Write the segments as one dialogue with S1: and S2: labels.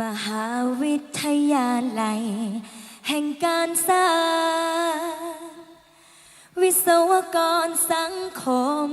S1: มหาวิทยาลัย แห่งการสร้าง วิศวกรสังคม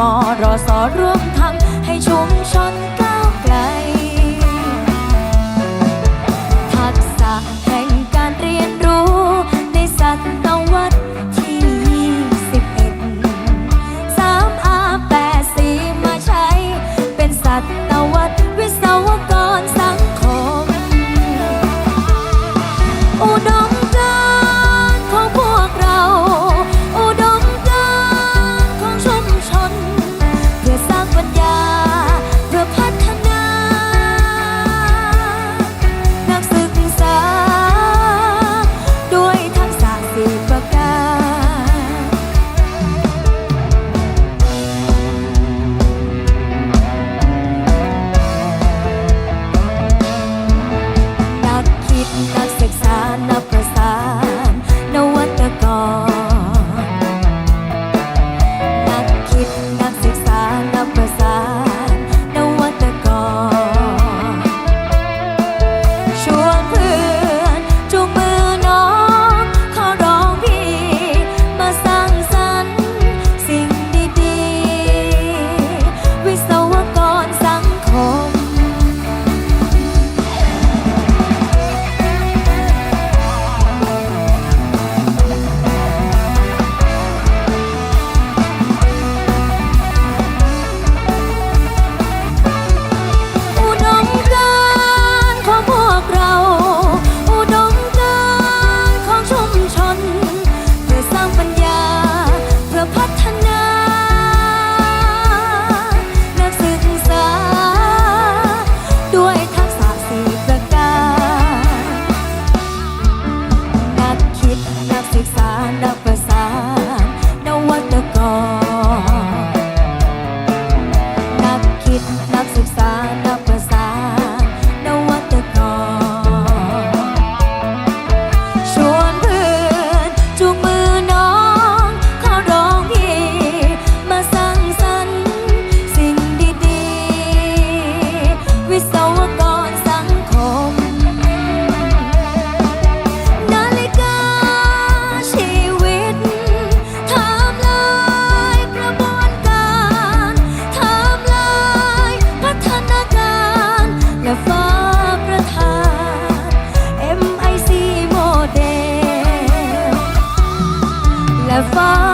S1: มอรอสอร่วมทำให้ชุมชนก้าวไกล ทักษะแห่งการเรียนรู้ ในสัตวรรษที่ 21 3R 8 4มาใช้เป็นสัตว์ นักประสานนวัตกร far